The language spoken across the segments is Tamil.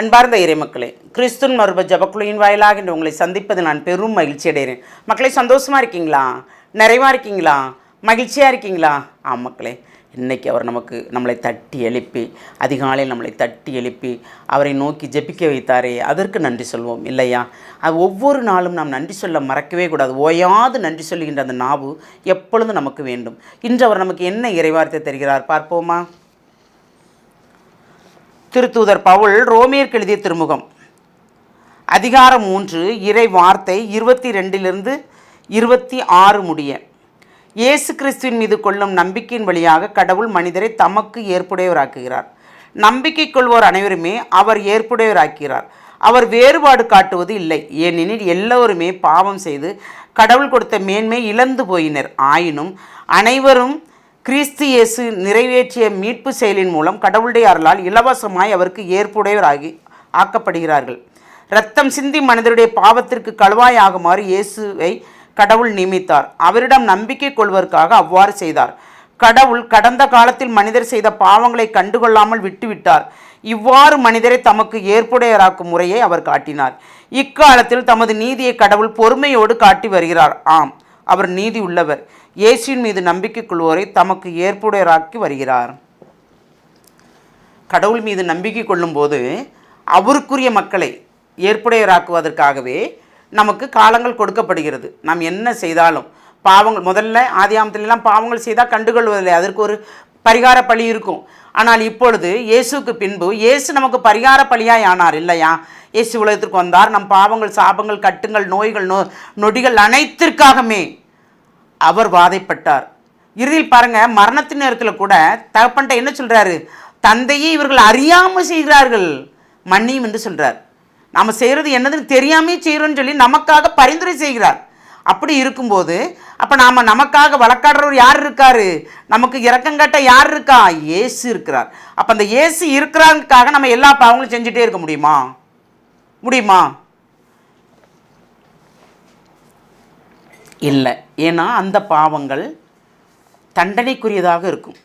அன்பார்ந்த இறைமக்களே கிறிஸ்துன் மருப ஜபக்குழுவின் வாயிலாக இன்று உங்களை சந்திப்பது நான் பெரும் மகிழ்ச்சி அடைகிறேன். மக்களே சந்தோஷமாக இருக்கீங்களா? நிறைவாக இருக்கீங்களா? மகிழ்ச்சியாக இருக்கீங்களா? ஆம் மக்களே இன்றைக்கி அவர் நமக்கு நம்மளை தட்டி எழுப்பி அதிகாலையில் நம்மளை தட்டி எழுப்பி அவரை நோக்கி ஜெபிக்க வைத்தாரே அதற்கு நன்றி சொல்வோம். இல்லையா? அது ஒவ்வொரு நாளும் நாம் நன்றி சொல்ல மறக்கவே கூடாது. ஓயாது நன்றி சொல்லுகின்ற அந்த நாவு எப்பொழுதும் நமக்கு வேண்டும். இன்று அவர் நமக்கு என்ன இறைவார்த்தை தருகிறார்? பார்ப்போமா? திருத்தூதர் பவுல் ரோமியருக்கு எழுதிய திருமுகம். அதிகாரம் மூன்று இறை வார்த்தை இருபத்தி ரெண்டிலிருந்து இருபத்தி ஆறு முடிய. இயேசு கிறிஸ்துவின் மீது கொள்ளும் நம்பிக்கையின் வழியாக கடவுள் மனிதரை தமக்கு ஏற்புடையவராக்குகிறார். நம்பிக்கை கொள்வோர் அனைவருமே அவர் ஏற்புடையவராக்கிறார். அவர் வேறுபாடு காட்டுவது இல்லை. ஏனெனில் எல்லோருமே பாவம் செய்து கடவுள் கொடுத்த மேன்மை இழந்து போயினர். ஆயினும் அனைவரும் கிறிஸ்து இயேசு நிறைவேற்றிய மீட்பு செயலின் மூலம் கடவுளுடைய அருளால் இலவசமாய் அவருக்கு ஏற்புடையவராகி ஆக்கப்படுகிறார்கள். இரத்தம் சிந்தி மனிதருடைய பாவத்திற்கு கழுவாய் ஆகுமாறு இயேசுவை கடவுள் நியமித்தார். அவரிடம் நம்பிக்கை கொள்வதற்காக அவ்வாறு செய்தார். கடவுள் கடந்த காலத்தில் மனிதர் செய்த பாவங்களை கண்டுகொள்ளாமல் விட்டுவிட்டார். இவ்வாறு மனிதரை தமக்கு ஏற்புடையராக்கும் முறையை அவர் காட்டினார். இக்காலத்தில் தமது நீதியை கடவுள் பொறுமையோடு காட்டி வருகிறார். ஆம் அவர் நீதி உள்ளவர். இயேசுவின் மீது நம்பிக்கை கொள்வோரை தமக்கு ஏற்புடையராக்கி வருகிறார். கடவுள் மீது நம்பிக்கை கொள்ளும்போது அவருக்குரிய மக்களை ஏற்புடையராக்குவதற்காகவே நமக்கு காலங்கள் கொடுக்கப்படுகிறது. நாம் என்ன செய்தாலும் பாவங்கள் முதல்ல ஆதியாமத்திலெல்லாம் பாவங்கள் செய்தால் கண்டுகொள்வதில்லை. அதற்கு ஒரு பரிகார பலி இருக்கும். ஆனால் இப்பொழுது இயேசுக்கு பின்பு இயேசு நமக்கு பரிகார பலியாய் ஆனார். இல்லையா? இயேசு உலகத்திற்கு வந்தார். நம் பாவங்கள் சாபங்கள் கட்டுங்கள் நோய்கள் நோ நொடிகள் அனைத்திற்காகமே அவர் வாதைப்பட்டார். இறுதியில் பாருங்க மரணத்தின் நேரத்தில் கூட தகப்பன்ட்ட என்ன சொல்றாரு? தந்தையை இவர்கள் அறியாமல் செய்கிறார்கள். மன்னியும் என்று சொல்றார். நாம் செய்கிறது என்னதுன்னு தெரியாமே செய்கிறோன்னு சொல்லி நமக்காக பரிந்துரை செய்கிறார். அப்படி இருக்கும்போது அப்போ நாம் நமக்காக வழக்காடுறவர் யார் இருக்காரு? நமக்கு இரக்கங்கட்ட யார் இருக்கா? ஏசு இருக்கிறார். அப்போ அந்த ஏசு இருக்கிறாருக்காக நம்ம எல்லா பாவங்களும் செஞ்சுட்டே இருக்க முடியுமா? முடியுமா? இல்லை. ஏன்னா அந்த பாவங்கள் தண்டனைக்குரியதாக இருக்கும்.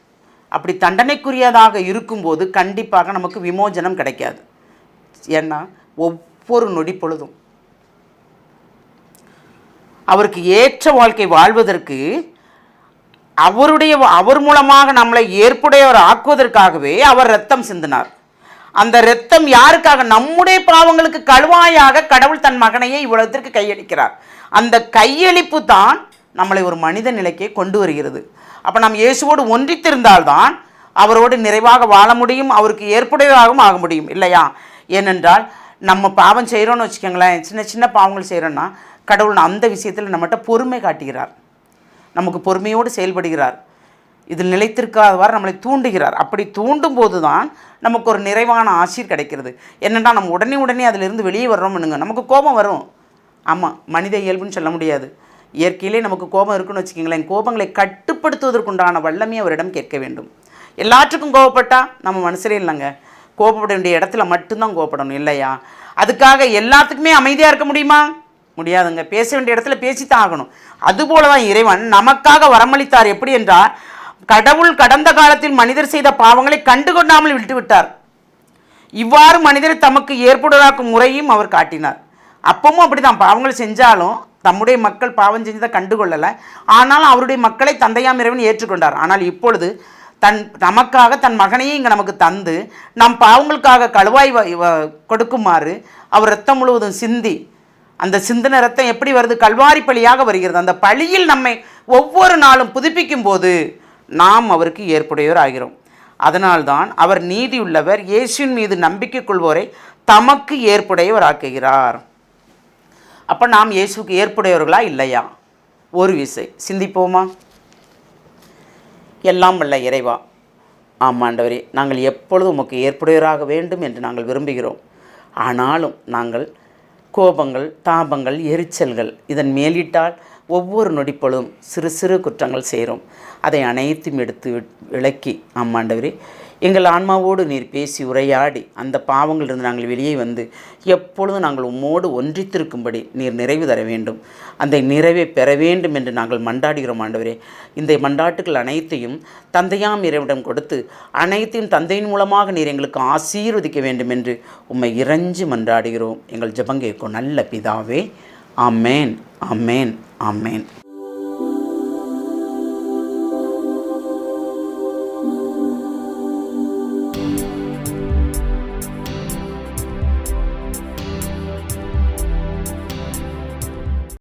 அப்படி தண்டனைக்குரியதாக இருக்கும்போது கண்டிப்பாக நமக்கு விமோஜனம் கிடைக்காது. ஏன்னா ஒவ்வொரு நொடி பொழுதும் அவருக்கு ஏற்ற வாழ்க்கை வாழ்வதற்கு அவருடைய அவர் மூலமாக நம்மளை ஏற்புடையவர் ஆக்குவதற்காகவே அவர் ரத்தம் சிந்தினார். அந்த ரத்தம் யாருக்காக? நம்முடைய பாவங்களுக்கு கழுவாயாக கடவுள் தன் மகனையே இவ்வளவுத்திற்கு கையளிக்கிறார். அந்த கையளிப்பு தான் நம்மளை ஒரு மனித நிலைக்கே கொண்டு வருகிறது. அப்போ நாம் இயேசுவோடு ஒன்றித்திருந்தால்தான் அவரோடு நிறைவாக வாழ முடியும் அவருக்கு ஏற்புடையதாகவும் ஆக முடியும் இல்லையா? ஏனென்றால் நம்ம பாவம் செய்கிறோன்னு வச்சுக்கோங்களேன் சின்ன சின்ன பாவங்கள் செய்கிறோன்னா கடவுள் அந்த விஷயத்தில் நம்மகிட்ட பொறுமை காட்டுகிறார். நமக்கு பொறுமையோடு செயல்படுகிறார். இதில் நிலைத்திருக்காதவாறு நம்மளை தூண்டுகிறார். அப்படி தூண்டும் போது தான் நமக்கு ஒரு நிறைவான ஆசீர் கிடைக்கிறது. என்னென்னா நம்ம உடனே உடனே அதிலிருந்து வெளியே வர்றோம்னுங்க நமக்கு கோபம் வரும். ஆமாம் மனித இயல்புன்னு சொல்ல முடியாது. இயற்கையிலே நமக்கு கோபம் இருக்குன்னு வச்சுக்கிங்களேன் கோபங்களை கட்டுப்படுத்துவதற்குண்டான வல்லமையை அவரிடம் கேட்க வேண்டும். எல்லாற்றுக்கும் கோபப்பட்டால் நம்ம மனசுலே இல்லைங்க. கோபப்பட வேண்டிய இடத்துல மட்டும்தான் கோபப்படணும் இல்லையா? அதுக்காக எல்லாத்துக்குமே அமைதியாக இருக்க முடியுமா? முடியாதுங்க. பேச வேண்டிய இடத்துல பேசித்தான் ஆகணும். அதுபோல தான் இறைவன் நமக்காக வரமளித்தார். எப்படி என்றால் கடவுள் கடந்த காலத்தில் மனிதர் செய்த பாவங்களை கண்டுகொண்டாமல் விட்டுவிட்டார். இவ்வாறு மனிதரை தமக்கு ஏற்புடையாக்கும் முறையும் அவர் காட்டினார். அப்பவும் அப்படிதான். பாவங்கள் செஞ்சாலும் தம்முடைய மக்கள் பாவம் செஞ்சதை கண்டுகொள்ளலை. ஆனால் அவருடைய மக்களை தந்தையாம் இறைவன் ஏற்றுக்கொண்டார். ஆனால் இப்பொழுது தன் நமக்காக தன் மகனையே இங்கே நமக்கு தந்து நம் பாவங்களுக்காக கழுவாய் வ- வ- கொடுக்குமாறு அவர் ரத்தம் முழுவதும் சிந்தி அந்த சிந்தன ரத்தம் எப்படி வருது? கல்வாரி பழியாக வருகிறது. அந்த பழியில் நம்மை ஒவ்வொரு நாளும் புதுப்பிக்கும் போது நாம் அவருக்கு ஏற்புடையோர் ஆகிறோம். அதனால்தான் அவர் நீதியுள்ளவர் இயேசுவின் மீது நம்பிக்கை கொள்வோரை தமக்கு ஏற்புடையவர் ஆக்குகிறார். அப்போ நாம் இயேசுவுக்கு ஏற்புடையவர்களா? இல்லையா? ஒரு விசை. சிந்திப்போமா? எல்லாம் வல்ல இறைவா. ஆமாண்டவரே நாங்கள் எப்பொழுதும் உமக்கு ஏற்புடையவராக வேண்டும் என்று நாங்கள் விரும்புகிறோம். ஆனாலும் நாங்கள் கோபங்கள் தாபங்கள் எரிச்சல்கள் இதன் மேலிட்டால் ஒவ்வொரு நொடிப்பொழுதும் சிறு சிறு குற்றங்கள் செய்கிறோம். அதை அனைத்தும் எடுத்து விளக்கி ஆமாண்டவரே எங்கள் ஆன்மாவோடு நீர் பேசி உரையாடி அந்த பாவங்களிலிருந்து நாங்கள் வெளியே வந்து எப்பொழுதும் நாங்கள் உம்மோடு ஒன்றித்திருக்கும்படி நீர் நிறைவு தர வேண்டும். அந்த நிறைவை பெற வேண்டும் என்று நாங்கள் மண்டாடுகிறோம் ஆண்டவரே. இந்த மண்டாட்டுகள் அனைத்தையும் தந்தையாம் இறைவிடம் கொடுத்து அனைத்தையும் தந்தையின் மூலமாக நீர் எங்களுக்கு ஆசீர்வதிக்க வேண்டும் என்று உம்மை இறைஞ்சு மன்றாடுகிறோம். எங்கள் ஜபங்கேற்கும் நல்ல பிதாவே ஆமேன் ஆமேன் ஆமேன்.